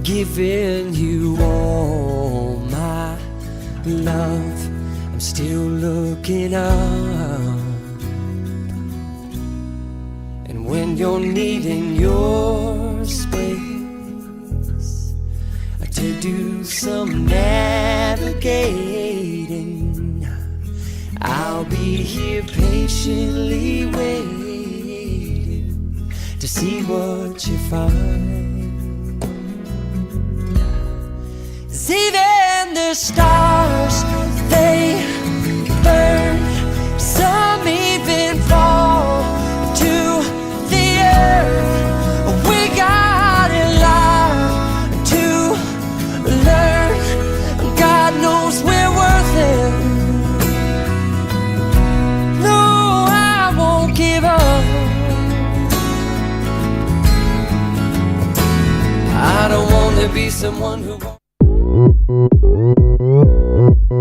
giving you all my love. I'm still looking up. And when you're needing your space to do some navigating, I'll be here patiently waiting to see what you find. Stars, they burn. Some even fall to the earth. We got a lot to learn. God knows we're worth it. No, I won't give up. I don't want to be someone who.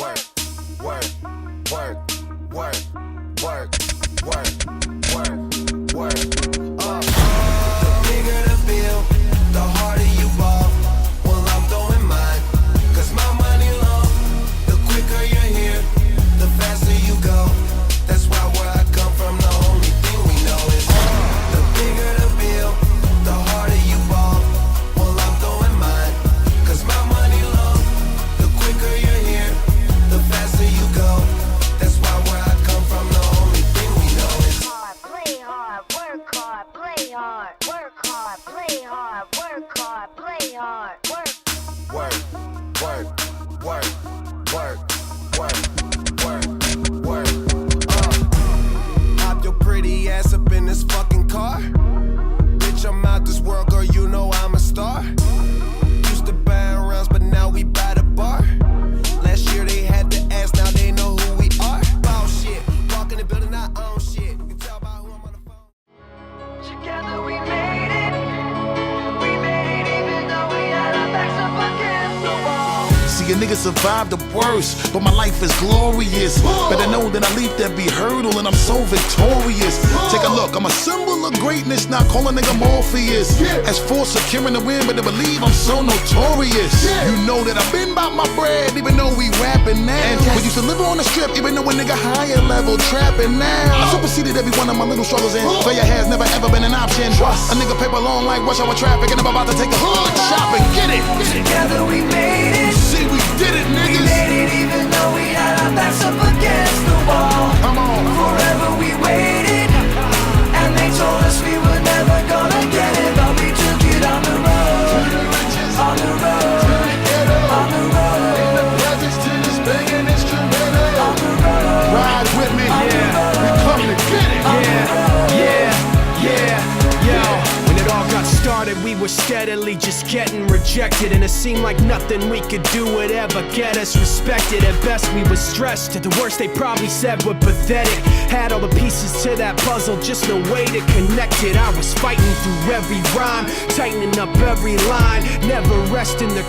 work, work, work, work, work, work, work, a nigga survived the worst, but my life is glorious. Better know that I leaped every hurdle and I'm so victorious. Take a look, I'm a symbol of greatness, not calling nigga Morpheus. As for securing the win, but to believe I'm so notorious. You know that I've been about my bread, even though we rapping now. We used to live on the strip, even though a nigga higher level trapping now. I superseded every one of my little struggles and failure has never ever been an option. Trust. A nigga paper long like rush hour traffic and I'm about to take a hood shopping. Get it? Together we made it. We did it, We niggas. made it even though we had our backs up against were steadily just getting rejected. And it seemed like nothing we could do would ever get us respected. At best, we were stressed. At the worst, they probably said we're pathetic. Had all the pieces to that puzzle, just no way to connect it. I was fighting through every rhyme, tightening up every line, never resting the